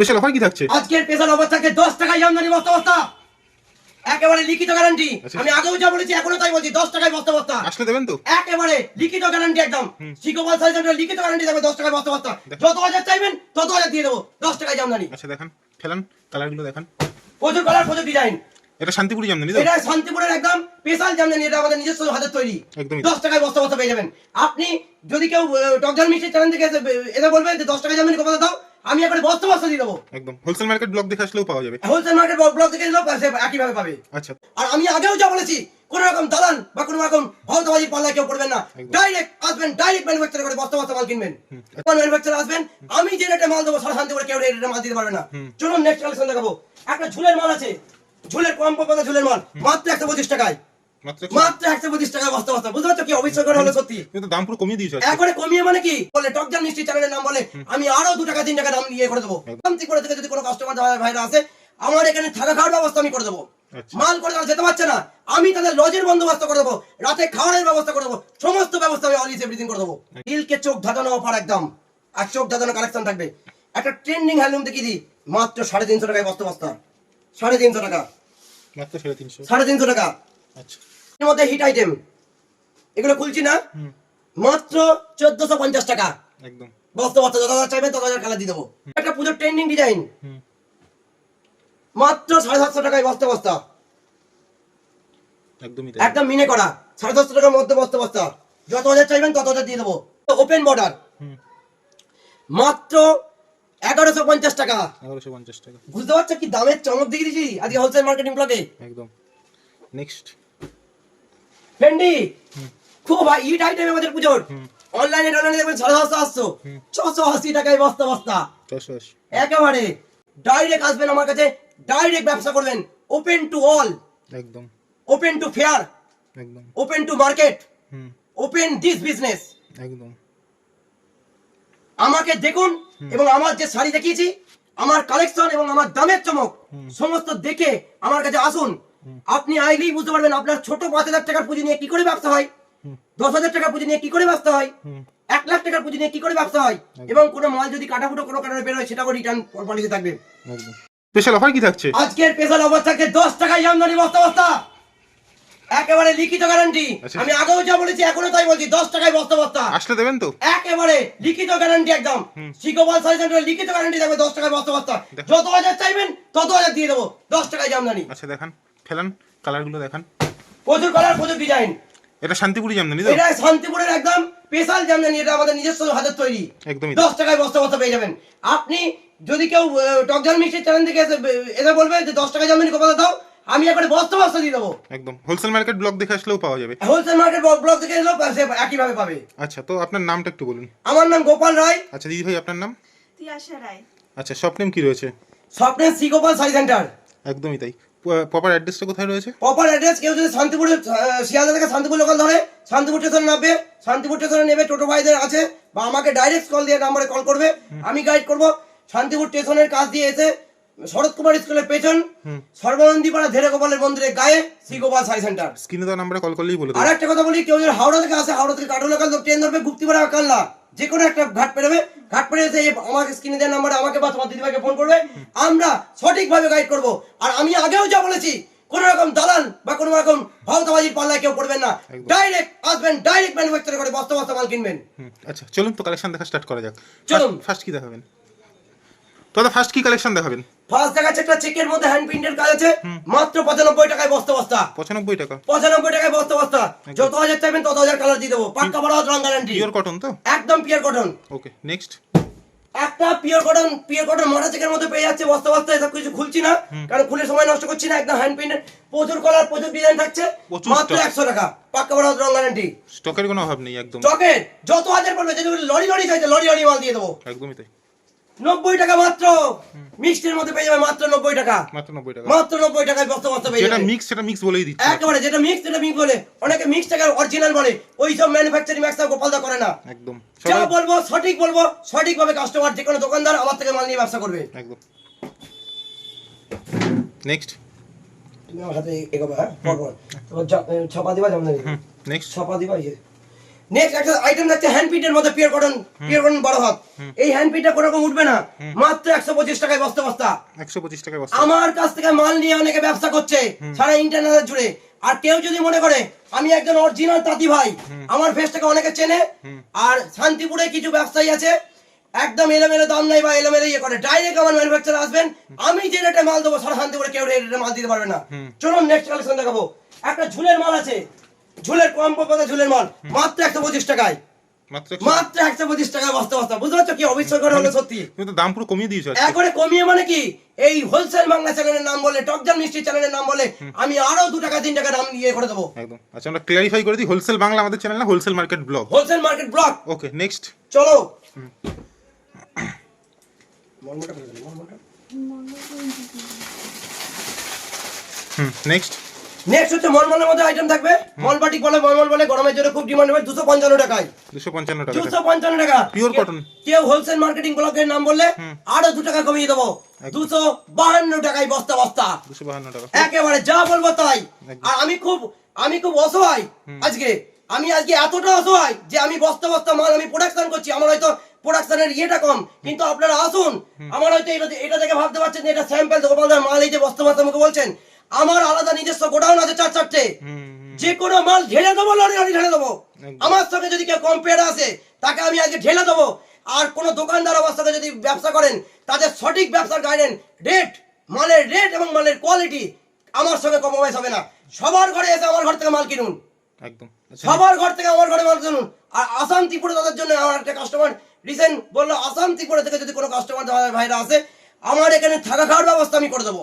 Special offer কি থাকছে? আজকের স্পেশাল অফার থাকে দশ টাকায় জামদানি বস্তা বস্তা। একেবারে লিখিত গ্যারান্টি আচ্ছা। আমি আগেও যা বলেছি এখনও তাই বলছি দশ টাকায় বস্তা বস্তা। আসলে দেবেন তো? একেবারে লিখিত গ্যারান্টি একদম। হুম। শিকোপাল সাইজ লিখিত গ্যারান্টি দেবে দশ টাকায় বস্তা বস্তা। যত হাজার চাইবেন তত হাজার দিয়ে দেবো দশ টাকায় জামদানি। আচ্ছা দেখান ফেলান কালারগুলো দেখান। প্রচুর কালার প্রচুর ডিজাইন এটা শান্তিপুরি জামদানি এটা শান্তিপুরের একদম স্পেশাল জামদানি এটা আমাদের নিজস্ব হাতের তৈরি। একদমই। দশ টাকায় বস্তা বস্তা পেয়ে যাবেন। আপনি যদি কেউ টকজাল মিষ্টি চ্যানেল থেকে এসে এসে বলবেন যে দশ টাকায় জামদানি কত দাও আমি একবারে বস্তা বস্তা দিয়ে দেবো। একদম। হোলসেল মার্কেট ব্লক দেখে আসলেও পাওয়া যাবে। হোলসেল মার্কেট ব্লক থেকে এলো সে একইভাবে পাবে। আচ্ছা। আর আমি আগেও যা বলেছি কোন রকম দালান বা কোন রকম ভাওতাবাজি পাল্লা কেউ পড়বেন না। ডাইরেক্ট আসবেন ডাইরেক্ট ম্যানুফ্যাকচার করে বস্তা বস্তা মাল কিনবেন। কোন ম্যানুফ্যাকচার আসবেন আমি যে রেটে মাল দেবো সারা শান্তি করে কেউ রেটে মাল দিতে পারবে না। চলুন নেক্সট কালেকশন দেখাবো। একটা ঝুলের মাল আছে। ঝুলের কম পয়সা ঝুলের মাল। মাত্র একশো পঁচিশ টাকায়। মাত্র মাত্র একশো পঁচিশ টাকায় বস্তা বস্তা। বুঝতে পারছ কি? অবিশ্বাসকর হলো সত্যি। কিন্তু দাম পুরো কমিয়ে দিয়েছ একবারে কমিয়ে মানে কি? বলে টকজান মিষ্টি চ্যানেলের নাম বলে আমি আরও দু টাকা তিন টাকা দাম করে দেবো। একদম। কমতি করে থেকে যদি কোনো কাস্টমার ভাইরা আসে আমার এখানে থাকা খাওয়ার ব্যবস্থা আমি করে দেবো। মাল করে তারা যেতে পারছে না। আমি তাদের লজের বন্দোবস্ত করে দেবো রাতে খাওয়ারের ব্যবস্থা করে দেবো সমস্ত ব্যবস্থা আমি অলিস এভরিথিং করে দেবো। দিলকে চোখ ধাঁধানো অফার একদম। আর চোখ ধাঁধানো কালেকশন থাকবে। একটা ট্রেন্ডিং হ্যান্ডলুম দেখিয়ে দিই। মাত্র সাড়ে তিনশো টাকায় বস্তা বস্তা। সাড়ে তিনশো টাকা। মাত্র সাড়ে তিনশো। সাড়ে তিনশো টাকা। আচ্ছা। এর মধ্যে হিট আইটেম এগুলো খুলছি না। মাত্র চোদ্দশো পঞ্চাশ টাকা। একদম। বস্তা বস্তা যত হাজার চাইবেন তত হাজার কালার দিয়ে দেবো। একটা পুজোর ট্রেন্ডিং ডিজাইন মাত্র সাড়ে সাতশো টাকায় বস্তা বস্তা একদমই তাই। একদম মিনে করা। সাড়ে সাতশো টাকার মধ্যে বস্তা বস্তা যত হাজার চাইবেন তত হাজার দিয়ে দেবো। ওপেন বর্ডার মাত্র এগারোশো পঞ্চাশ টাকা। এগারোশো পঞ্চাশ টাকা। বুঝতে পারছ কি দামের চমক দিয়ে দিয়েছি আজকে হোলসেল মার্কেটিং ব্লকে একদম। নেক্সট ফেন্ডি খুব ভাই ইট আইটেম আমাদের পুজোর। অনলাইনে অনলাইনে দেখবেন সাড়ে সাতশো আটশো। ছশো আশি টাকায় বস্তা বস্তা। একেবারে ডাইরেক্ট আসবেন আমার কাছে ডাইরেক্ট ব্যবসা করবেন। ওপেন টু অল একদম। ওপেন টু ফেয়ার একদম। Open to market open this business একদম। আমাকে দেখুন এবং আমার যে শাড়ি দেখিয়েছি আমার কালেকশন এবং আমার দামের চমক সমস্ত দেখে আমার কাছে আসুন। আপনি আইলেই বুঝতে পারবেন আপনার ছোট পাঁচ হাজার টাকার পুঁজি নিয়ে কি করে ব্যবসা হয়। দশ হাজার টাকার পুঁজি নিয়ে কি করে ব্যবসা হয়। এক লাখ টাকার পুঁজি নিয়ে কি করে ব্যবসা হয়। এবং কোনো মাল যদি কাটাফুটো কোনো কারণে বেরোয় সেটাও রিটার্ন পলিসি থাকবে। স্পেশাল অফার কি থাকছে? আজকের স্পেশাল অফার থাকে দশ টাকায় জামদানি বস্তা বস্তা। একেবারে লিখিত গ্যারান্টি আচ্ছা। আমি আগেও যা বলেছি এখনও তাই বলছি দশ টাকায় বস্তা বস্তা। আসলে দেবেন তো? একেবারে লিখিত গ্যারান্টি একদম। শিকোপাল সাইজ লিখিত গ্যারান্টি দেবে দশ টাকায় বস্তা বস্তা। যত হাজার চাইবেন তত হাজার দিয়ে দেবো দশ টাকায় জামদানি আচ্ছা দেখান। ফেলান কালারগুলো দেখান। প্রচুর কালার প্রচুর ডিজাইন এটা শান্তিপুরি জামদানি তো? এটা শান্তিপুরের একদম স্পেশাল জামদানি এটা আমাদের নিজস্ব হাতের তৈরি। একদমই দশ টাকায় বস্তা বস্তা পেয়ে যাবেন। আপনি যদি কেউ টকজাল মিষ্টি চ্যানেল থেকে এসে বলবে যে দশ টাকায় জামদানি কত দাও আমি একবারে বস্তা বস্তা দিয়ে দেবো। একদম। হোলসেল মার্কেট ব্লক দেখে আসলেও পাওয়া যাবে। হোলসেল মার্কেট ব্লক থেকে এলো সে একইভাবে পাবে। আচ্ছা তো আপনার নামটা একটু বলুন। আমার নাম গোপাল রায়। আচ্ছা দিদি ভাই আপনার নাম? তিয়াশা রায়। আচ্ছা শপ নেম কি রয়েছে? স্বপ্নের সি গোপাল শাড়ি সেন্টার একদমই তাই। প্রপার অ্যাড্রেসটা কোথায় রয়েছে? প্রপার অ্যাড্রেস কেউ যদি শান্তিপুরে শিয়ালদা থেকে শান্তিপুর লোকাল ধরে শান্তিপুর স্টেশন নামবে শান্তিপুর স্টেশনে নেবে টোটো ভাইদের আছে বা আমাকে ডাইরেক্ট কল দিয়ে নাম্বারে কল করবে আমি গাইড করব। শান্তিপুর স্টেশনের কাছ দিয়ে এসে শরৎ কুমার স্কুলের পেছন হুম। সর্বনন্দীপাড়া ধীরে গোপালের মন্দিরের গায়ে শ্রী গোপাল শাড়ি সেন্টার স্ক্রিনে দেওয়া নাম্বারে কল করলেই বলে আর একটা কথা বলি কেউ যদি হাওড়া থেকে আসে হাওড়া থেকে কাটোয়া লোকাল ট্রেন ধরবে গুপ্তিপাড়া কাল্লা যে কোনো একটা ঘাট পেরোবে ঘাট পেরে এসে আমাকে স্ক্রিনে দেওয়ার নাম্বারে আমাকে বা তোমার দিদিভাইকে ফোন করবে আমরা সঠিকভাবে গাইড করব। আর আমি আগেও যা বলেছি কোন রকম দালান বা কোনো রকম ভাওতাবাজির পাল্লায় কেউ পড়বেন না। ডাইরেক্ট আসবেন ডাইরেক্ট ম্যানুফ্যাকচার করে বস্তা বস্তা মাল কিনবেন। আচ্ছা চলুন তো কালেকশন দেখা স্টার্ট করা যাক। চলুন। ফার্স্ট কি দেখাবেন? তো দাদা ফার্স্ট কি কালেকশন দেখাবেন? ফার্স্ট দেখাচ্ছে একটা চেকের মধ্যে হ্যান্ড প্রিন্টের কাজ আছে মাত্র পঁচানব্বই টাকায় বস্তা বস্তা। পঁচানব্বই টাকা? পঁচানব্বই টাকায় বস্তা বস্তা। যত হাজার চাইবেন তত হাজার কালার দিয়ে দেবো। পাক্কা বড় রং গ্যারান্টি পিওর কটন তো? একদম পিয়ার কটন ওকে নেক্সট একটা পিওর কটন পিওর কটন মোটা চেকের মধ্যে পেয়ে যাচ্ছে বস্তা বস্তা এসব কিছু খুলছি না কারণ খুলে সময় নষ্ট করছি না একদম হ্যান্ড প্রিন্টেড প্রচুর কালার প্রচুর ডিজাইন থাকছে মাত্র stock। একশো টাকা। পাক্কা বড় রং গ্যারান্টি স্টকের কোনো অভাব নেই একদম। চকের যত হাজার পড়বে যদি লরি লরি চাইছে লরি লরি মাল দিয়ে দেবো। একদমই তাই। নব্বই টাকা মাত্র। মিক্সটির মধ্যে পেয়ে যাবে মাত্র নব্বই টাকা। মাত্র নব্বই টাকা। মাত্র নব্বই টাকায় বস্তা বস্তা পেয়ে যাবে। মিক্স সেটা মিক্স বলেই দিচ্ছি। একেবারে যেটা মিক্স সেটা মিক্স বলে। অনেকে মিক্স টাকার অরিজিনাল বলে। ওই সব ম্যানুফ্যাকচারিং ম্যাক্সটা গোপালদা করে না। একদম। যা বলব সঠিক বলব সঠিকভাবে কাস্টমার যে কোনো দোকানদার আমার থেকে মাল নিয়ে ব্যবসা করবে। একদম। নেক্সট তুমি আমার হাতে এগোবে হ্যাঁ? ছপা দিবা জামদানি নেক্সট ছপা দিবা এই নেক্সট একটা আইটেম হ্যান্ড পিটের মধ্যে পিওর কটন পিওর কটন বড় হাত। এই হ্যান্ড পিটটা কোনো রকম উঠবে না মাত্র একশো পঁচিশ টাকায় বস্তা বস্তা। একশো পঁচিশ টাকায় বস্তা। আমার কাছ থেকে মাল নিয়ে অনেকে ব্যবসা করছে সারা ইন্টারনেট জুড়ে। আর কেউ যদি মনে করে আমি একজন অরিজিনাল তাঁতি ভাই আমার ফেসটাকে অনেকে চেনে আর শান্তিপুরে কিছু ব্যবসায়ী আছে একদম এলোমেলো দাম নাই বা এলোমেলো ইয়ে করে ডাইরেক্ট আমার ম্যানুফ্যাকচার আসবেন আমি যে রেটে মাল দেবো সারা শান্তিপুরে কেউ রেটে মাল দিতে পারবে না। চলুন নেক্সট কালেকশন দেখাবো। একটা ঝুলের মাল আছে ঝুলের কম পথে ঝুলের মাল মাত্র একশো পঁচিশ টাকায়। মাত্র একশো- পঁচিশ টাকায় বস্তা বস্তা। বুঝতে পারছ কি অবিশ্বাসকর হলো সত্যি? তুমি তো দাম পুরো কমিয়ে দিয়েছ একবারে কমিয়ে মানে কি? এই হোলসেল বাংলা চ্যানেলের নাম বলে টকজাল মিষ্টি চ্যানেলের নাম বলে আমি আরও দু টাকা তিন টাকা দাম ইয়ে করে দেবো। একদম। আচ্ছা আমরা ক্লিয়ারিফাই করে দিই হোলসেল বাংলা আমাদের চ্যানেল না wholesale market blog wholesale market blog okay next চলো। হুম। নেক্সট নেক্সট হচ্ছে মলমলের মধ্যে আইটেম থাকবে। মলবাটিক বলে মলমল বলে গরমের জন্য খুব ডিমান্ড হবে। দুশো পঞ্চান্ন টাকায়। দুশো পঞ্চান্ন টাকা। দুশো পঞ্চান্ন টাকা। কেউ- cotton। কেউ হোলসেল মার্কেটিং ব্লকের নাম বললে আরও দু টাকা কমিয়ে দেবো। দুশো বাহান্ন টাকায় বস্তা বস্তা। দুশো বাহান্ন টাকা। একেবারে যা বলব তাই। আর আমি খুব আমি খুব অসহায় আজকে। আমি আজকে এতটা অসহায় যে আমি বস্তা বস্তা মাল আমি প্রোডাকশন করছি। আমার হয়তো প্রোডাকশনের ইয়েটা কম। কিন্তু আপনারা আসুন। আমার হয়তো এটা এটা দেখে ভাবতে পারছেন এটা স্যাম্পল গোপালদার মাল এই যে বস্তা বস্তা মুখে বলছেন আমার আলাদা নিজস্ব গোডাউন আছে চার চারটে। যে কোনো মাল ঢেলে দেবো লরি লরি ঢেলে দেবো। আমার সঙ্গে যদি কেউ কম্পেয়ার আসে তাকে আমি আজকে ঢেলে দেবো। আর কোনো দোকানদার আমার সঙ্গে যদি ব্যবসা করেন তাদের সঠিক ব্যবসার গাইডেন রেট মালের রেট এবং মালের কোয়ালিটি আমার সঙ্গে কম্প্রোমাইজ হবে না। সবার ঘরে এসে আমার ঘর থেকে মাল কিনুন। একদম। সবার ঘর থেকে আমার ঘরে মাল কিনুন। আর আসাম ত্রিপুরা তাদের জন্য আমার একটা কাস্টমার রিসেন্ট বলল আসাম ত্রিপুরা থেকে যদি কোনো কাস্টমার ভাইরা আসে আমার এখানে থাকা খাওয়ার ব্যবস্থা আমি করে দেবো।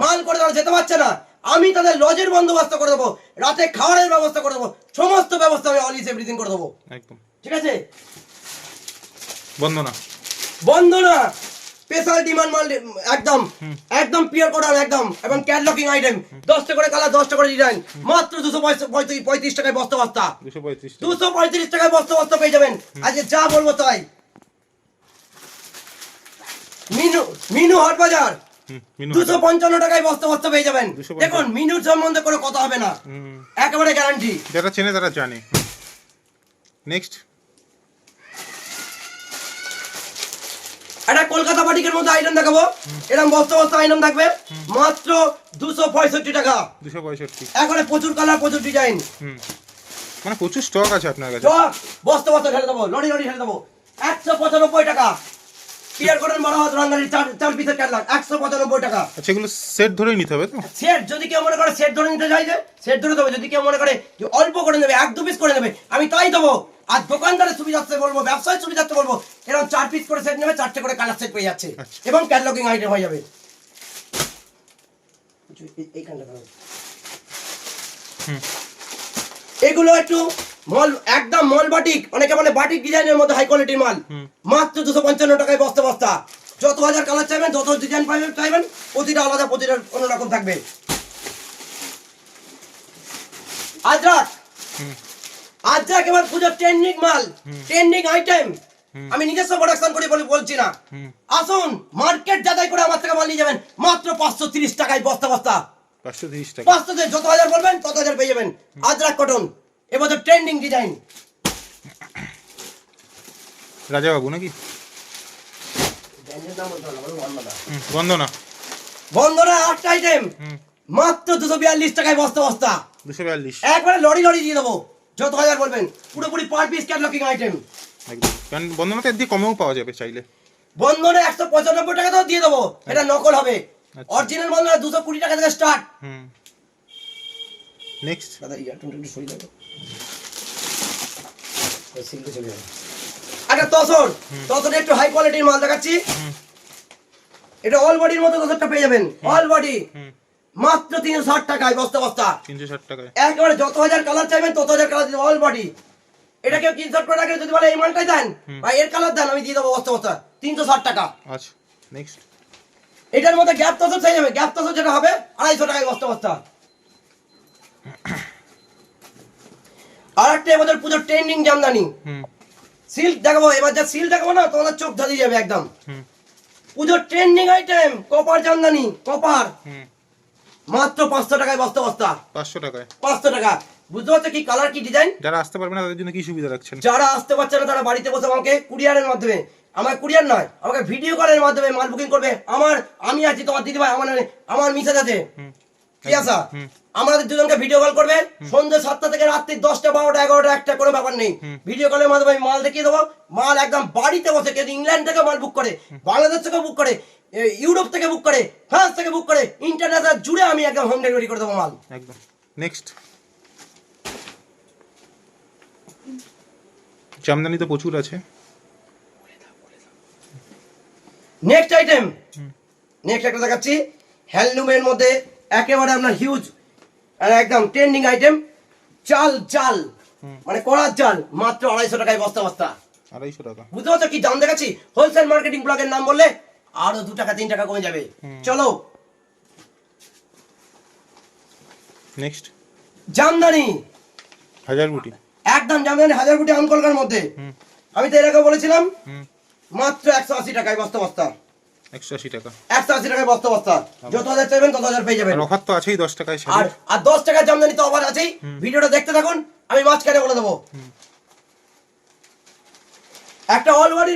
মাল করে তারা যেতে পারছে না। আমি তাদের লজের বন্দোবস্ত করে দেবো রাতে খাওয়ারের ব্যবস্থা করে দেবো সমস্ত ব্যবস্থা আমি অল ইজ এভরিথিং করে দেবো। একদম। ঠিক আছে? বন্দনা। বন্দনা স্পেশাল ডিমান্ড মাল একদম একদম পিওর কোডান একদম এবং ক্যাটলকিং আইটেম দশটা করে কালার দশটা করে ডিজাইন মাত্র দুশো পঁয়ত্রিশ টাকায় বস্তা বস্তা দুশো পঁয়ত্রিশ টাকায় বস্তা বস্তা পেয়ে যাবেন। আজকে যা বলব তাই। মিনু মিনু হাট বাজার। দুশো পঞ্চান্ন টাকায় বস্তা বস্তা পেয়ে যাবেন। দেখুন মিনুর সম্বন্ধে কোনো কথা হবে না। একেবারে গ্যারান্টি যারা চেনে তারা জানে। নেক্সট একটা কলকাতা বাটিকের মধ্যে আইটেম দেখাবো। এরকম বস্তা বস্তা আইটেম থাকবে। মাত্র দুশো পঁয়ষট্টি টাকা। দুশো পঁয়ষট্টি। একেবারে প্রচুর কালার প্রচুর ডিজাইন মানে প্রচুর স্টক আছে আপনার কাছে। বস্তা বস্তা ঢেলে দেবো লড়ি লড়ি ঢেলে দেবো। একশো পঁচানব্বই টাকা। পিয়ার কটন বড় হাত চার চার পিসের ক্যাটলাগ একশো পঁচানব্বই টাকা। আচ্ছা এগুলো সেট ধরেই নিতে হবে তো? সেট যদি কেউ মনে করে সেট ধরে নিতে চাইছে সেট ধরে দেবে যদি কেউ মনে করে যে অল্প করে নেবে এক দু পিস করে নেবে আমি তাই দেবো। আর দোকানদারের সুবিধার্থে বলব ব্যবসায় সুবিধার্থে বলব এরকম চার পিস করে সেট নেবে চারটে করে কালার সেট পেয়ে যাচ্ছে। আচ্ছা। এবং ক্যাটলগিং আইটেম হয়ে যাবে। এইখানটা এগুলো একটু মল একদম মল বাটিক অনেকে মানে বাটিক ডিজাইনের মধ্যে হাই কোয়ালিটির মাল। মাত্র দুশো পঞ্চান্ন টাকায় বস্তা বস্তা। যত হাজার কালার চাইবেন যত ডিজাইন পাইবেন চাইবেন প্রতিটা আলাদা প্রতিটা অন্যরকম থাকবে। আজরাক আজরাক এবার পুজোর ট্রেন্ডিং মাল ট্রেন্ডিং আইটেম আমি নিজস্ব প্রোডাকশন করি বলে বলছি না। আসুন মার্কেট যাচাই করে আমার থেকে মাল নিয়ে যাবেন। মাত্র পাঁচশো তিরিশ টাকায় বস্তা বস্তা। পাঁচশো তিরিশ টাকা পাঁচশো যত হাজার বলবেন তত হাজার পেয়ে যাবেন। আজরাক কটন। এবছর ট্রেন্ডিং ডিজাইন রাজাবাবু নাকি? হুম বন্দনা বন্ধনা আটটা আইটেম মাত্র দুশো বিয়াল্লিশ টাকায় বস্তা বস্তা। দুশো বিয়াল্লিশ। একবারে লড়ি লড়ি দিয়ে দেবো। যত হাজার বলবেন পুরোপুরি পার পিস ক্যাটলকিং আইটেম একদম। কারণ বন্দনাতে দিয়ে কমেও পাওয়া যাবে চাইলে। বন্ধনে একশো পঁচানব্বই টাকা তো দিয়ে দেবো। এটা নকল হবে। আচ্ছা। অরিজিনাল বন্ধনা দুশো কুড়ি টাকা থেকে স্টার্ট হুম। নেক্সট দাদা ইয়ারটুনটা একটু সরিয়ে দেবো একটা তসর। তসরে একটু হাই কোয়ালিটির মাল দেখাচ্ছি। এটা অল বডির মতো তসরটা পেয়ে যাবেন। অল বডি মাত্র তিনশো ষাট টাকায় বস্তা বস্তা। তিনশো ষাট টাকায়। একেবারে যত হাজার কালার চাইবেন তত হাজার কালার অল বডি এটা কেউ কিনশট করে রাখলে যদি বলে এই মালটাই দেন? বা এর কালার দেন আমি দিয়ে দেবো বস্তা বস্তা। তিনশো ষাট টাকা। আচ্ছা নেক্সট এটার মধ্যে গ্যাপ তসর চাই যাবে। গ্যাপ তসর যেটা হবে আড়াইশো টাকায় বস্তা বস্তা। আর একটা এবার পুজোর ট্রেন্ডিং জামদানি। সিল্ক দেখাবো এবার যা সিল্ক দেখাবো না তোমাদের চোখ ধাঁধিয়ে যাবে একদম। পুজোর trending item copper Jamdani copper মাত্র পাঁচশো টাকায় বস্তা বস্তা। পাঁচশো টাকায়। পাঁচশো টাকা। বুঝতে পারছ কি কালার কি ডিজাইন যারা আসতে পারবে না তাদের জন্য কি সুবিধা রাখছেন? যারা আসতে পারছে না তারা বাড়িতে বসে আমাকে কুরিয়ারের মাধ্যমে আমার কুরিয়ার নয় আমাকে ভিডিও কলের মাধ্যমে মাল বুকিং করবে। আমার আমি আছি তোমার দিদিভাই আমার আমার মিসেজ আছে। কি আসা। আমাদের দুজনকে ভিডিও কল করবে সন্ধ্যে সাতটা থেকে রাত্রি দশটা বারোটা এগারোটা একটা কোনো ব্যাপার নেই। ভিডিও কলের মাধ্যমে আমি মাল দেখিয়ে দেবো। মাল একদম বাড়িতে বসে কেউ ইংল্যান্ড থেকে মাল বুক করে বাংলাদেশ থেকে বুক করে ইউরোপ থেকে বুক করে ফ্রান্স থেকে বুক করে ইন্টারন্যাশনাল জুড়ে আমি একদম হোম ডেলিভারি করে দেবো মাল। একদম। নেক্সট জামদানি তো প্রচুর আছে। নেক্সট আইটেম নেক্সট একটা দেখাচ্ছি। হ্যান্ডলুমের মধ্যে একেবারে আপনার হিউজ একদম ট্রেন্ডিং আইটেম চাল চাল। মানে কড়ার চাল মাত্র আড়াইশো টাকায় বস্তা বস্তা। আড়াইশো টাকা। বুঝতে পারছ কি দাম দেখাচ্ছি? হোলসেল মার্কেটিং ব্লগের নাম বললে আরও দু টাকা তিন টাকা কমে যাবে। চলো। নেক্সট জামদানি। হাজার বুটি একদম জামদানি হাজার কোটি আমকলকার মধ্যে। আমি তো এর আগে বলেছিলাম মাত্র একশো আশি টাকায় বস্তা বস্তা। একশো আশি টাকা। একশো আশি টাকায় বস্তা বস্তা। যত হাজার চাইবেন তত হাজার পেয়ে যাবেন। আর অফার তো আছেই দশ টাকায় আর আর দশ টাকার জামদানি তো আবার আছেই। ভিডিওটা দেখতে থাকুন আমি মাঝখানে বলে দেবো। একটা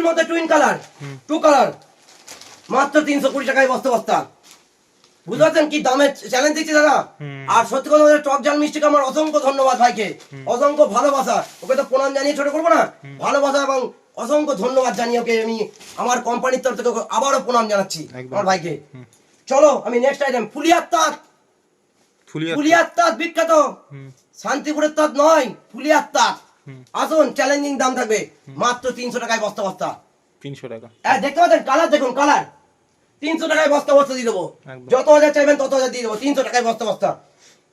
মধ্যে টুইন কালার টু কালার মাত্র তিনশো কুড়ি টাকায় বস্তা বস্তা। বুঝতে পারছেন কি দামের চ্যালেঞ্জ দিচ্ছি দাদা? আর সত্যি কথা বলতে টক জাল মিষ্টিকে আমার অসংখ্য ধন্যবাদ ভাইকে। অসংখ্য ভালোবাসা। ওকে তো প্রণাম জানিয়ে ছোট করব না? ভালোবাসা এবং অসংখ্য ধন্যবাদ জানিয়ে ওকে আমি আমার কোম্পানির তরফ থেকে আবারও প্রণাম জানাচ্ছি আমার ভাইকে। চলো আমি নেক্সট আইটেম ফুলিয়ার তাঁত ফুলিয়ার তাঁত বিখ্যাত শান্তিপুরের তাঁত নয় ফুলিয়ার তাঁত আসুন চ্যালেঞ্জিং দাম থাকবে। মাত্র তিনশো টাকায় বস্তা বস্তা। তিনশো টাকা। হ্যাঁ দেখতে পাচ্ছেন? কালার দেখুন কালার তিনশো টাকায় বস্তা বস্তা দিয়ে দেবো। যত হাজার চাইবেন তত হাজার দিয়ে দেবো। তিনশো টাকায় বস্তা বস্তা।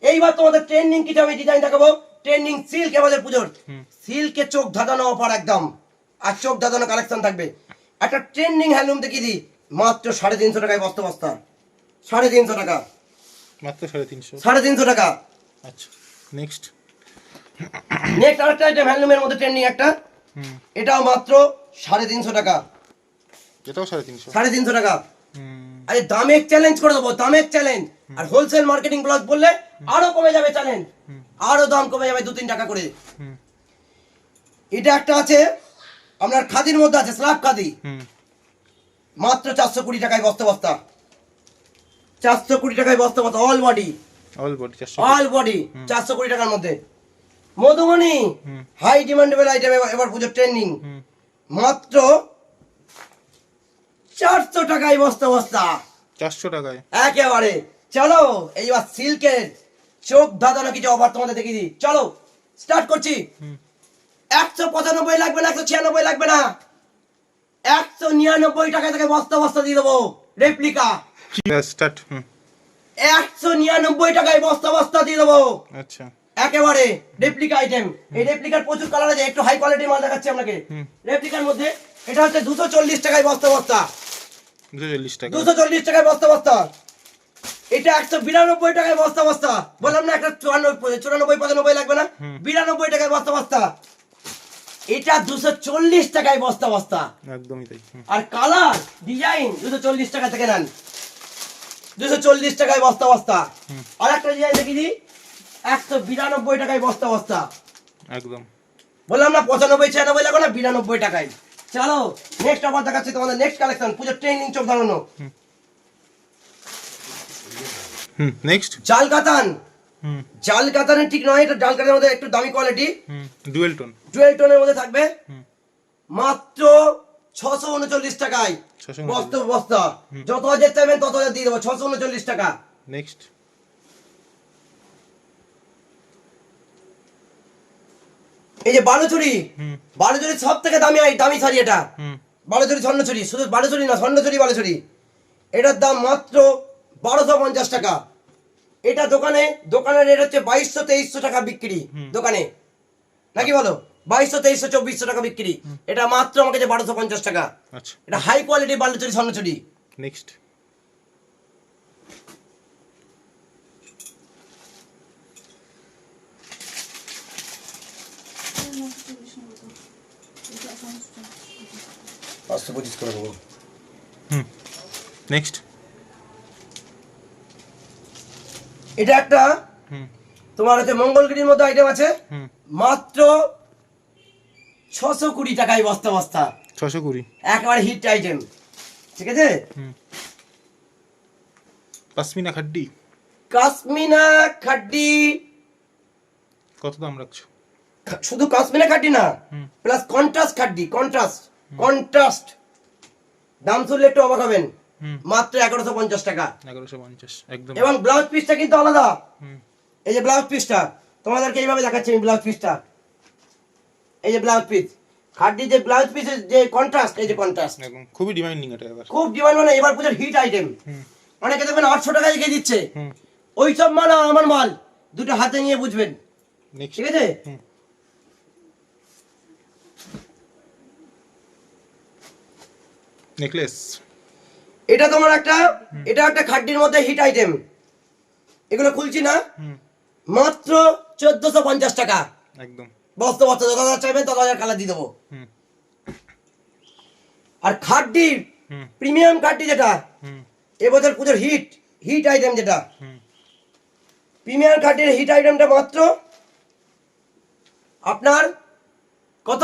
এইবার তোমাদের ট্রেন্ডিং কিছু আমি ডিজাইন দেখাবো। ট্রেন্ডিং সিল্ক আমাদের পুজোর। সিল্কে চোখ ধাঁধানো অফার একদম। আর চোখ ধাঁধানো কালেকশন থাকবে। একটা ট্রেন্ডিং হ্যান্ডলুম দেখিয়ে দিই। মাত্র সাড়ে তিনশো টাকায় বস্তা বস্তা। সাড়ে তিনশো টাকা। মাত্র সাড়ে তিনশো। সাড়ে তিনশো টাকা। আচ্ছা নেক্সট নেক্সট আরেকটা আইটেম হ্যান্ডলুমের মধ্যে ট্রেন্ডিং একটা। এটাও মাত্র সাড়ে তিনশো টাকা। এটাও সাড়ে তিনশো। সাড়ে তিনশো টাকা। হুম। আরে দামের চ্যালেঞ্জ করে দেবো দামের চ্যালেঞ্জ আর হোলসেল মার্কেটিং ব্লগ বললে আরও কমে যাবে চ্যালেঞ্জ আরও দাম কমে যাবে দু তিন টাকা করে। এটা একটা আছে আপনার খাদির মধ্যে আছে স্ল্যাব খাদি। মাত্র চারশো কুড়ি টাকায় বস্তা বস্তা। চারশো কুড়ি টাকায় বস্তা বস্তা অল বডি অল বডি চারশো অল বডি চারশো কুড়ি টাকার মধ্যে। মধুমণি হাই ডিমান্ডেবল আইটেম এবার পুজোর ট্রেন্ডিং মাত্র চারশো টাকায় বস্তা বস্তা। চারশো টাকায়। একেবারে। চলো এইবার সিল্কের চোখ ধাঁধানো কিছু অফার তোমাদের দেখিয়ে দিই। চলো স্টার্ট করছি। একশো পঁচানব্বই লাগবে না একশো ছিয়ানব্বই লাগবে না। একশো নিরানব্বই টাকা থেকে বস্তা বস্তা দিয়ে দেবো। রেপ্লিকা। একশো নিরানব্বই টাকায় বস্তা বস্তা দিয়ে দেবো। আচ্ছা। একেবারে রেপ্লিকা আইটেম এই রেপ্লিকার প্রচুর কালার আছে একটু হাই কোয়ালিটি মাল দেখাচ্ছি আপনাকে। রেপ্লিকার মধ্যে এটা হচ্ছে দুশো চল্লিশ টাকায় বস্তা বস্তা। দুশো চল্লিশ দুশো চল্লিশ টাকায় বস্তা বস্তা। এটা একশো বিরানব্বই টাকায় বস্তা বস্তা। বললাম না একটা চুরানব্বই চুরানব্বই পঁচানব্বই লাগবে না। বিরানব্বই টাকায় বস্তা বস্তা। এটা দুশো চল্লিশ টাকায় বস্তা বস্তা। একদমই তাই। আর কালার ডিজাইন দুশো চল্লিশ টাকা থেকে নেন। দুশো চল্লিশ টাকায় বস্তা বস্তা। আর একটা ডিজাইন দেখি দি একশো বিরানব্বই টাকায় বস্তা বস্তা। একদম। বললাম না পঁচানব্বই ছিয়ানব্বই লাগবে না বিরানব্বই টাকায়। চলো নেক্সট আবার দেখাচ্ছি তোমাদের নেক্সট কালেকশন পুজোর ট্রেনিং চোখ ধরানো হুম। নেক্সট জাল কাতান জাল কাতানের ঠিক নয় এটা জাল কাতানের মধ্যে একটু দামি কোয়ালিটি ডুয়েল টোন টুয়েলভ টোনের মধ্যে থাকবে। মাত্র ছশো উনচল্লিশ টাকায় 639 বস্তা বস্তা। যত হাজার চাইবেন তত হাজার দিয়ে দেবো ছশো উনচল্লিশ টাকা। নেক্সট এই যে বালুচুরি বালুচুরি সব থেকে দামি আই- দামি শাড়ি এটা। বালুচুরি স্বর্ণচুরি শুধু বালুচুরি না স্বর্ণচুরি বালুচুরি। এটার দাম মাত্র বারোশো পঞ্চাশ টাকা। এটা দোকানে দোকানের রেট হচ্ছে বাইশশো তেইশশো টাকা বিক্রি দোকানে। নাকি বলো? বাইশশো তেইশশো চব্বিশশো টাকা বিক্রি। এটা মাত্র আমার কাছে বারোশো পঞ্চাশ টাকা। আচ্ছা। এটা high quality Baluchari Swarnachari. Next পাঁচশো পঁচিশ করে দেবো হুম। নেক্সট এটা একটা তোমার হচ্ছে মঙ্গলগিরির মধ্যে আইটেম আছে। মাত্র ছশো কুড়ি টাকায় বস্তা বস্তা। ছশো কুড়ি। একেবারে হিট আইটেম ঠিক আছে? পাসমিনা খাড্ডি। কাশ্মিনা খাড্ডি। কত দাম রাখছো? শুধু কাশ্মিনা খাড্ডি না plus contrast Khaddi contrast contrast দাম শুনলে একটু অবাক হবেন। মাত্র এগারোশো পঞ্চাশ টাকা। এগারোশো পঞ্চাশ একদম। এবং ব্লাউজ পিসটা কিন্তু আলাদা। এই যে ব্লাউজ পিসটা তোমাদেরকে এইভাবে দেখাচ্ছি আমি ব্লাউজ পিসটা। এই যে ব্লাউজ পিস খাড্ডি যে ব্লাউজ পিসের যে কন্ট্রাস্ট এই যে কন্ট্রাস্ট খুবই ডিমান্ডিং এটা এবার। খুব ডিমান্ড মানে এবার পুজোর হিট আইটেম অনেকে দেখবেন আটশো টাকা লিখে দিচ্ছে। হুম। ওই সব মাল আর আমার মাল দুটো হাতে নিয়ে বুঝবেন। ঠিক আছে? নেকলেস এটা তোমার একটা এটা একটা খাড্ডির মধ্যে হিট আইটেম এগুলো খুলছি না। মাত্র চোদ্দশো পঞ্চাশ টাকা। একদম। বস্তা বস্তা যত হাজার চাইবেন তত হাজার কালার দিয়ে দেবো। আর খাড্ডি প্রিমিয়াম খাড্ডি যেটা এবছর পুজোর হিট হিট আইটেম যেটা। প্রিমিয়াম খাড্ডির হিট আইটেমটা মাত্র আপনার কত?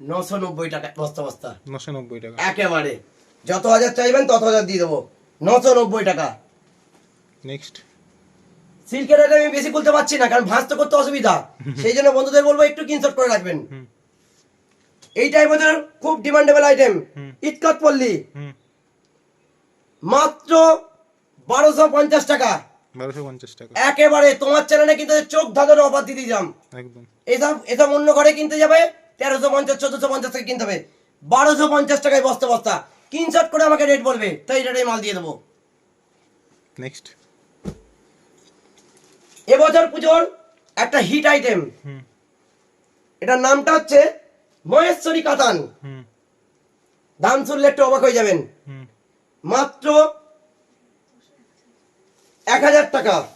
নশো নব্বই টাকা বস্তা বস্তা। নশো নব্বই টাকা। একেবারে। যত হাজার চাইবেন তত হাজার দিয়ে দেবো। নশো নব্বই টাকা। নেক্সট সিল্কের আইটেম আমি বেশি খুলতে পারছি না কারণ ভাঁজ তো করতে অসুবিধা। সেই জন্য বন্ধুদের বলব একটু কিনশট করে রাখবেন। এইটা খুব ডিমান্ডেবল আইটেম। ইতকাত পল্লী। মাত্র বারোশো পঞ্চাশ টাকা। বারোশো পঞ্চাশ টাকা। একেবারে তোমার চ্যানেলে কিন্তু চোখ ধাঁধানো অফার দিতে যাম একদম। এসব এসব অন্য ঘরে কিনতে যাবে তেরোশো পঞ্চাশ চোদ্দশো পঞ্চাশ টাকা কিনতে হবে। বারোশো পঞ্চাশ টাকায় বস্তা বস্তা। কিনশট করে আমাকে রেট বলবে তাই রেটে মাল দিয়ে দেবো। নেক্সট এবছর পুজোর একটা হিট আইটেম হুম। এটার নামটা হচ্ছে মহেশ্বরী কাতান। হুম। দাম শুনলে একটু অবাক হয়ে যাবেন। হুম। মাত্র এক হাজার টাকা।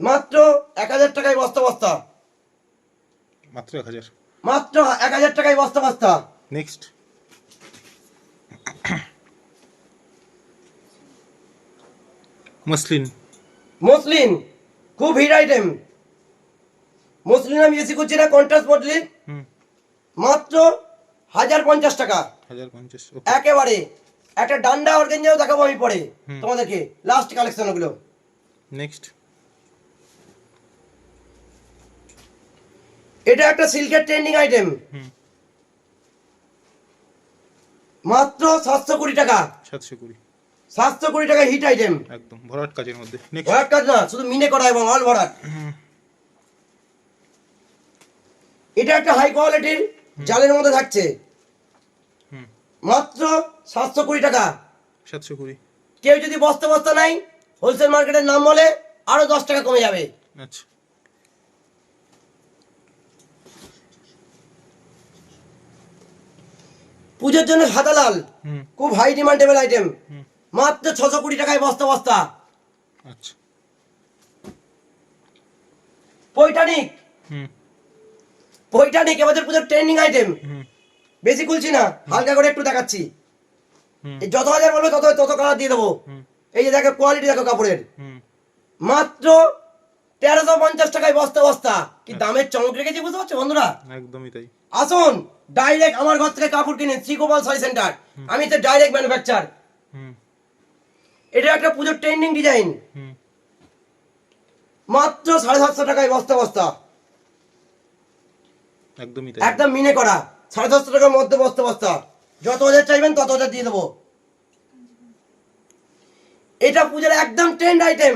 মাত্র এক হাজার টাকায় বস্তা বস্তা। মাত্র এক হাজার। মাত্র এক হাজার টাকায় বস্তা বস্তা। Next muslin. মসলিন খুব হিট আইটেম মসলিন আমি বেশি করছি না কন্ট্রাস্ট মসলিন মাত্র হাজার পঞ্চাশ টাকা। হাজার পঞ্চাশ একেবারে। একটা ডান্ডা অর্গেঞ্জাও দেখাবো আমি পরে তোমাদেরকে লাস্ট কালেকশন ওগুলো নেক্সট এটা একটা সিল্কের ট্রেন্ডিং আইটেম মাত্র সাতশো কুড়ি টাকা। সাতশো কুড়ি। সাতশো কুড়ি টাকা হিট আইটেম একদম ভরাট কাজের মধ্যে। নেক্সট ভরাট কাজ না শুধু মিনে করা এবং অল ভরাট। এটা একটা হাই কোয়ালিটির জালের মধ্যে থাকছে। মাত্র সাতশো কুড়ি টাকা। সাতশো কুড়ি। কেউ যদি বস্তা বস্তা নাই হোলসেল মার্কেটের নাম বলে আরও দশ টাকা কমে যাবে। আচ্ছা। পুজোর জন্য সাদা লাল। খুব হাই ডিমান্ডেবল আইটেম মাত্র ছশো কুড়ি টাকায় বস্তা বস্তা। আচ্ছা। পৈটানিক। পৈটানিক এবছর পুজোর ট্রেন্ডিং আইটেম বেশি খুলছি না হালকা করে একটু দেখাচ্ছি। যত হাজার বলবে তত তত কালার দিয়ে দেবো। এই যে দেখো কোয়ালিটি দেখো কাপড়ের। মাত্র তেরোশো পঞ্চাশ টাকায় বস্তা বস্তা। কি দামের চমক রেখেছি বুঝতে পারছ বন্ধুরা? একদমই তাই। আসুন ডাইরেক্ট আমার ঘর থেকে কাপড় কিনে শ্রীগোপাল শাড়ি সেন্টার আমি তো ডাইরেক্ট ম্যানুফ্যাকচার এটা একটা পুজোর ট্রেন্ডিং ডিজাইন মাত্র সাড়ে সাতশো টাকায় বস্তা বস্তা। একদমই একদম মিনে করা। সাড়ে সাতশো টাকার মধ্যে বস্তা বস্তা। যত হাজার চাইবেন তত হাজার দিয়ে দেবো। এটা পুজোর একদম ট্রেন্ড আইটেম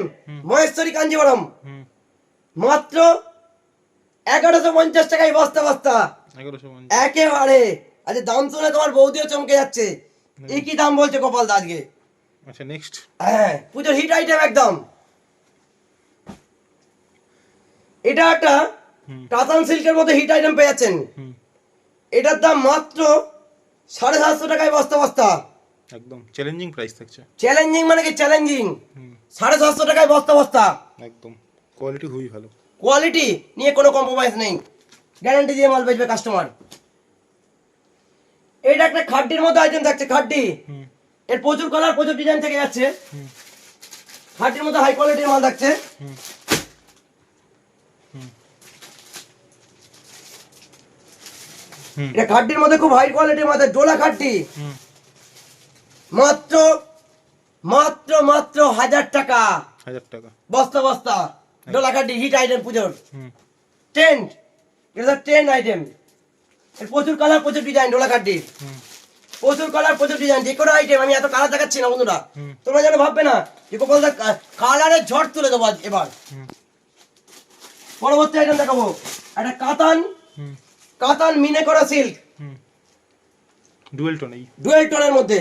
মহেশ্বরী কাঞ্জিবরম। মাত্র এগারোশো পঞ্চাশ টাকায় বস্তা বস্তা। একেবারে। আচ্ছা দাম শুনে তোমার বৌদিও চমকে যাচ্ছে। এই কি দাম বলছে গোপাল দা আজকে আচ্ছা নেক্সট হ্যাঁ পুজোর হিট আইটেম একদম। এটা একটা কাতান সিল্কের মধ্যে হিট আইটেম পেয়ে যাচ্ছেন। এটার দাম মাত্র সাড়ে সাতশো টাকায় বস্তা বস্তা। একদম চ্যালেঞ্জিং প্রাইস থাকছে। চ্যালেঞ্জিং মানে কি? চ্যালেঞ্জিং সাড়ে সাতশো টাকায় বস্তা বস্তা। একদম কোয়ালিটি খুবই ভালো। কোয়ালিটি নিয়ে কোনো কম্প্রোমাইজ নেই। গ্যারান্টি দিয়ে মাল বেচবে কাস্টমার এটা একটা খাড্ডির মধ্যে আইটেম থাকছে খাড্ডি। এর প্রচুর কালার প্রচুর ডিজাইন থেকে যাচ্ছে। হাটের মধ্যে হাই কোয়ালিটির মাল থাকছে। এটা খাটটির মধ্যে খুব হাই কোয়ালিটির মধ্যে খাটটি। মাত্র মাত্র মাত্র হাজার টাকা। হাজার টাকা। বস্তা বস্তা। ডোলা খাটটি হিট আইটেম পুজোর। টেন্ট এটা টেন্ট আইটেম প্রচুর কালার প্রচুর ডিজাইন ডোলা খাটটির। প্রচুর কালার প্রচুর ডিজাইন যে কোনো আইটেম আমি এত কালার দেখাচ্ছি না বন্ধুরা। তোমরা যেন ভাববে না যে গোপাল কালারের ঝড় তুলে দেবো এবার। পরবর্তী আইটেম দেখাবো। একটা কাতান কাতান মিনে করা সিল্ক ডুয়েল টোন ডুয়েল টোনের মধ্যে।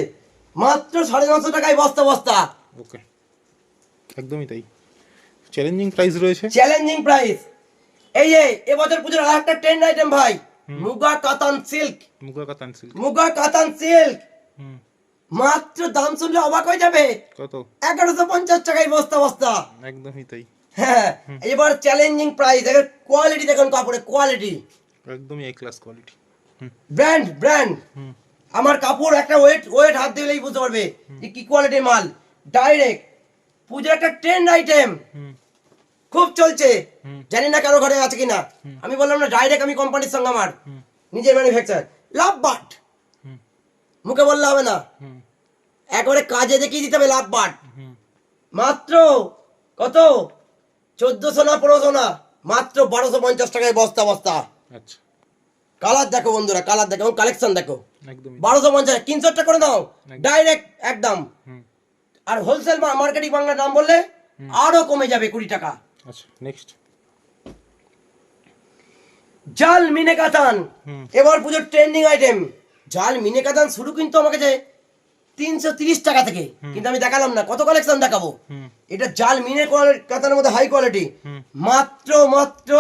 মাত্র সাড়ে নশো টাকায় বস্তা বস্তা। ওকে একদমই তাই। চ্যালেঞ্জিং প্রাইস রয়েছে। চ্যালেঞ্জিং প্রাইস এই যে এবছর পুজোর আর একটা ট্রেন্ড আইটেম ভাই। মুগা কাতান সিল্ক। মুগা কাতান সিল্ক। মুগা কাতান সিল্ক। মাত্র দাম শুনলে অবাক হয়ে যাবে। কত? এগারোশো পঞ্চাশ টাকায় বস্তা বস্তা। একদমই তাই। হ্যাঁ এবার চ্যালেঞ্জিং প্রাইস এবার কোয়ালিটি দেখুন কাপড়ের কোয়ালিটি একদমই ক্লাস কোয়ালিটি ব্র্যান্ড ব্র্যান্ড আমার কাপড় একটা ওয়েট ওয়েট হাত দিলেই বুঝতে পারবে যে কি কোয়ালিটির মাল। ডাইরেক্ট পুজোর একটা ট্রেন্ড আইটেম খুব চলছে। জানি না কারও ঘরে আছে কিনা। আমি বললাম না ডাইরেক্ট আমি কোম্পানির সঙ্গে আমার। নিজের ম্যানুফ্যাকচার লাভ বাট। মুখে বললে হবে না। একবারে কাজে দেখিয়ে দিতে হবে লাভ বাট। মাত্র কত? চোদ্দশো না পনেরোশো না মাত্র বারোশো পঞ্চাশ টাকায় বস্তা বস্তা। আচ্ছা। কালার দেখো বন্ধুরা কালার দেখো কালেকশন দেখো। বারোশো পঞ্চাশ তিনশোটা করে দাও ডাইরেক্ট একদম। আর হোলসেল মার্কেটিং বাংলার দাম বললে আরও কমে যাবে কুড়ি টাকা। আচ্ছা নেক্সট জাল মিনে কাতান এবার পুজোর ট্রেন্ডিং আইটেম জাল মিনে কাতান শুরু কিন্তু আমাকে যে তিনশো তিরিশ টাকা থেকে। কিন্তু আমি দেখালাম না কত কালেকশন দেখাবো? এটা জাল মিনে কাতানের মধ্যে হাই কোয়ালিটি মাত্র মাত্র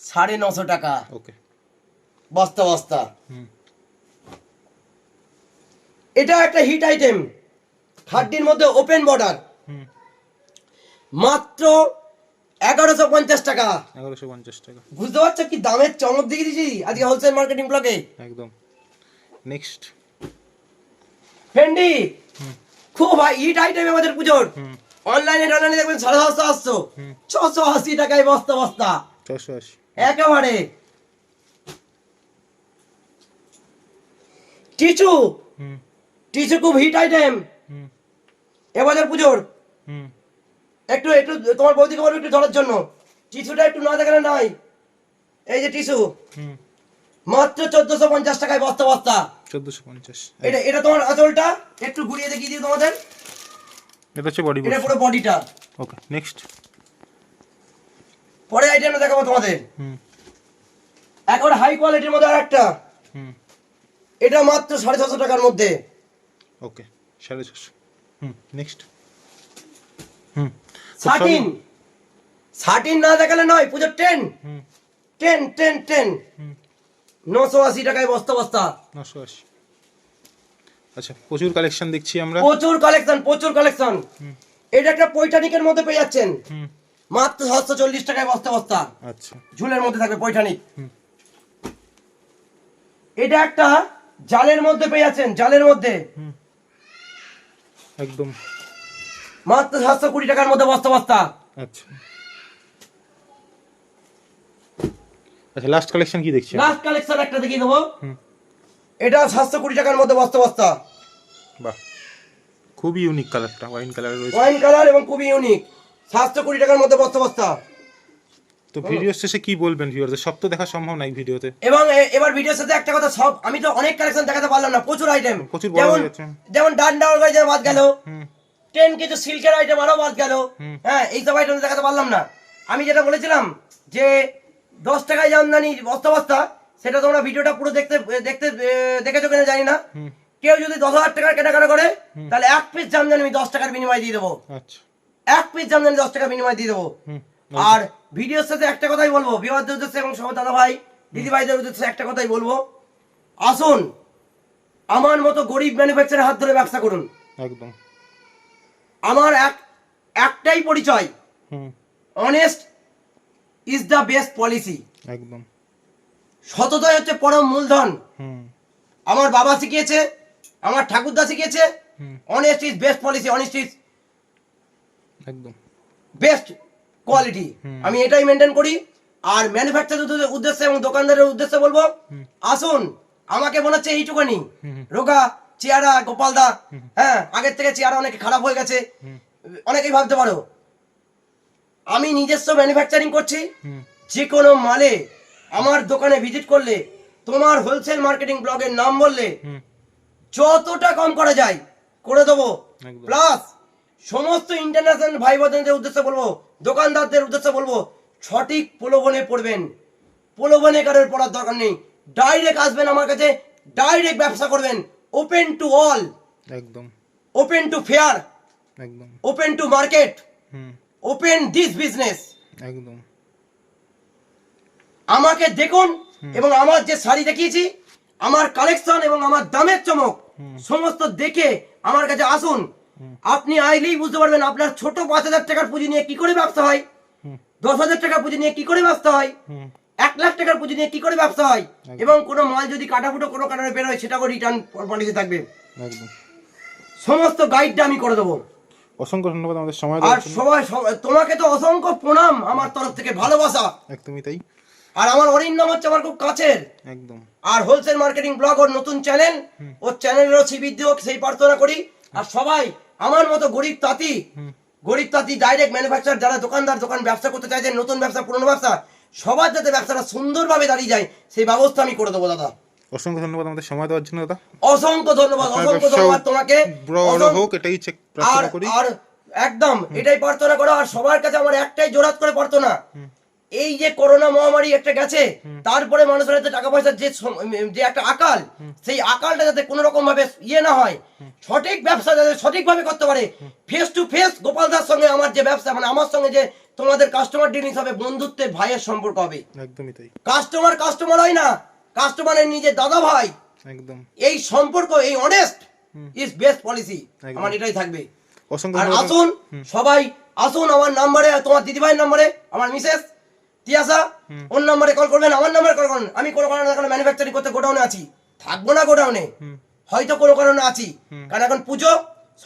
সাড়ে নশো টাকা। ওকে বস্তা বস্তা। এটা একটা হিট আইটেম খাড্ডির মধ্যে ওপেন বর্ডার মাত্র এগারোশো পঞ্চাশ টাকা। এগারোশো পঞ্চাশ টাকা। বুঝতে পারছ কি দামের চমক দিয়েছি আজকে হোলসেল মার্কেটিং ব্লকে একদম। নেক্সট খুব হিট আইটেম আমাদের পুজোর। অনলাইনে অনলাইনে দেখবেন সাড়ে সাতশো হুম। ছশো আশি টাকায় বস্তা বস্তা। ছশো আশি। একেবারে। টিচু। টিচু খুব হিট আইটেম এবারে পুজোর। হুম। একটু একটু তোমার বৌদিকে বলব একটু ধরার জন্য। টিস্যুটা একটু না দেখালে নাই এই যে টিস্যু। হুম। মাত্র চোদ্দশো পঞ্চাশ টাকায় বস্তা বস্তা। চোদ্দোশো পঞ্চাশ এটা এটা তোমার আঁচলটা? একটু ঘুরিয়ে দেখিয়ে দিই তোমাদের। এটা হচ্ছে বডি এটা পুরো বডিটা ওকে নেক্সট পরে আইটেমটা দেখাবো তোমাদের। হুম। একবার হাই কোয়ালিটির মধ্যে আর একটা হুম। এটা মাত্র সাড়ে ছশো টাকার মধ্যে। ওকে সাড়ে ছশো। হুম নেক্সট সাটিন সবই- সাটিন না দেখালে নয় পুজোর টেন টেন টেন টেন নশো আশি টাকায় বস্তা বস্তা। নশো আশি। আচ্ছা প্রচুর কালেকশন দেখছি আমরা। প্রচুর কালেকশন প্রচুর কালেকশন এটা একটা পৈঠানিকের মধ্যে পেয়ে যাচ্ছেন। মাত্র সাতশো চল্লিশ টাকায় বস্তা বস্তা। আচ্ছা। ঝুলের মধ্যে থাকবে পৈঠানিক। এটা একটা জালের মধ্যে পেয়ে যাচ্ছেন জালের মধ্যে। একদম। মাত্র সাতশো কুড়ি টাকার মধ্যে বস্তা বস্তা। আচ্ছা। আচ্ছা লাস্ট কালেকশন কি দেখছি লাস্ট কালেকশন একটা দেখিয়ে দেবো। এটা সাতশো কুড়ি টাকার মধ্যে বস্তা বস্তা। বাহ। খুবই ইউনিক কালারটা ওয়াইন কালার রয়েছে। ওয়াইন কালার এবং খুবই ইউনিক সাতশো কুড়ি টাকার মধ্যে বস্তা বস্তা। তো ভিডিও শেষে কি বলবেন ভিউয়ারদের সব তো দেখা সম্ভব নাই ভিডিওতে এবং এবার ভিডিওর সাথে একটা কথা সব আমি তো অনেক কালেকশন দেখাতে পারলাম না প্রচুর আইটেম প্রচুর বড় যেমন হয়ে। যেমন ডান্ডা গাড়ি বাদ গেল। টেন কিছু সিল্কের আইটেম আরও বাদ গেল। হ্যাঁ এইসব আইটেম দেখাতে পারলাম না। আমি যেটা বলেছিলাম যে দশ টাকায় জামদানি বস্তা বস্তা সেটা তোমরা ভিডিওটা পুরো দেখতে দেখতে দেখেছ কিনা জানি না। কেউ যদি দশ হাজার টাকার কেনাকাটা করে তাহলে এক পিস জামদানি আমি দশ টাকার বিনিময় দিয়ে দেবো। আচ্ছা। এক পিস জামদানি দশ টাকা বিনিময় দিয়ে দেবো। আর ভিডিওর সাথে একটা কথাই বলব বিবাদের উদ্দেশ্যে এবং সব দাদা ভাই দিদি ভাইদের উদ্দেশ্যে একটা কথাই বলব। আসুন আমার মতো গরিব ম্যানুফ্যাকচারের হাত ধরে ব্যবসা করুন। একদম। আমার এক একটাই পরিচয়। Honest is the best policy একদম। সততাই হচ্ছে পরম মূলধন। আমার বাবা শিখিয়েছে আমার ঠাকুরদা শিখিয়েছে হুম। Honest is best policy honest is একদম। বেস্ট কোয়ালিটি আমি এটাই মেনটেন করি। আর ম্যানুফ্যাকচারের উদ্দেশ্যে এবং দোকানদারের উদ্দেশ্যে বলব আসুন আমাকে মনে হচ্ছে এইটুকুনি রোগা চেয়ারা গোপালদা হ্যাঁ আগের থেকে চেয়ারা অনেক খারাপ হয়ে গেছে। অনেকেই ভাবতে পারো। আমি নিজস্ব ম্যানুফ্যাকচারিং করছি। যে কোনো মালে আমার দোকানে ভিজিট করলে তোমার হোলসেল মার্কেটিং ব্লগের নাম বললে যতটা কম করা যায় করে দেবো। প্লাস সমস্ত ইন্টারন্যাশনাল ভাই বোনদের উদ্দেশ্যে বলব দোকানদারদের উদ্দেশ্যে বলব সঠিক প্রলোভনে পড়বেন। প্রলোভনে কারোর পড়ার দরকার নেই। ডাইরেক্ট আসবেন আমার কাছে ডাইরেক্ট ব্যবসা করবেন। ওপেন টু অল একদম। ওপেন টু ফেয়ার একদম। ওপেন টু মার্কেট হুম। ওপেন দিস বিজনেস একদম। আমাকে দেখুন এবং আমার যে শাড়ি দেখিয়েছি আমার কালেকশন এবং আমার দামের চমক সমস্ত দেখে আমার কাছে আসুন। আপনি আইলেই বুঝতে পারবেন আপনার ছোট পাঁচ হাজার টাকার পুঁজি নিয়ে কি করে ব্যবসা হয়। দশ হাজার টাকার পুঁজি নিয়ে কি করে ব্যবসা হয়। এক লাখ টাকার পুঁজি নিয়ে কি করে ব্যবসা হয়? এবং কোনো মাল যদি কাটাফুটো কোনো কারণে বেরোয় সেটাও রিটার্ন পলিসি থাকবে। সমস্ত গাইডটা আমি করে দেবো। অসংখ্য ধন্যবাদ আমাদের সময় আর সবাই সবাই- তোমাকে তো অসংখ্য প্রণাম আমার তরফ থেকে ভালোবাসা। একদমই তাই। আর আমার অরিন্দম হচ্ছে আমার খুব কাছের। একদম। আর হোলসেল মার্কেটিং ব্লগ ওর নতুন চ্যানেল ওর চ্যানেলেরও শ্রীবৃদ্ধি হোক সেই প্রার্থনা করি। আর সবাই আমার মতো গরিব তাঁতি গরিব তাঁতি ডাইরেক্ট ম্যানুফ্যাকচার যারা দোকানদার দোকান ব্যবসা করতে চাইছেন নতুন ব্যবসা পুরনো ব্যবসা সবার যাতে ব্যবসাটা সুন্দরভাবে দাঁড়িয়ে যায় সেই ব্যবস্থা আমি করে দেবো দাদা। অসংখ্য ধন্যবাদ আমাদের সময় দেওয়ার জন্য দাদা। অসংখ্য ধন্যবাদ অসংখ্য ধন্যবাদ তোমাকে। বড় হোক এটাই চেক প্রার্থনা করি। আর একদম এটাই প্রার্থনা করো আর সবার কাছে আমার একটাই জোরাত করে প্রার্থনা। এই যে করোনা মহামারী একটা গেছে তারপরে মানুষের হাতে টাকা পয়সার যে যে একটা আকাল সেই আকালটা যাতে কোনো রকম ভাবে ইয়ে না হয় সঠিক ব্যবসা যাতে সঠিকভাবে করতে পারে ফেস টু ফেস গোপাল দার সঙ্গে আমার যে ব্যবসা মানে আমার সঙ্গে যে তোমাদের কাস্টমার ডিলিংস হবে বন্ধুত্বের ভাইয়ের সম্পর্ক হবে। একদমই তাই। কাস্টমার কাস্টমার হয় না কাস্টমারের নিজের দাদা ভাই। একদম। এই সম্পর্ক এই অনেস্ট ইজ বেস্ট পলিসি আমার এটাই থাকবে। আর আসুন সবাই আসুন আমার নাম্বারে তোমার দিদিভাইয়ের নাম্বারে আমার মিসেস তিয়াসা ওর নাম্বারে কল করবেন আমার নাম্বারে কল করুন। আমি কোনো কারণে কারণে ম্যানুফ্যাকচারিং করতে গোডাউনে আছি। থাকব না গোডাউনে হয়তো কোনো কারণে আছি। কারণ এখন পুজো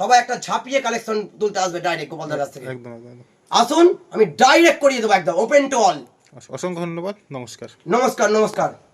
সবাই একটা ঝাঁপিয়ে কালেকশন তুলতে আসবে ডাইরেক্ট গোপালদার কাছ থেকে। একদম। আসুন আমি ডাইরেক্ট করিয়ে দেবো একদম ওপেন টু অল অসংখ্য ধন্যবাদ নমস্কার। নমস্কার নমস্কার।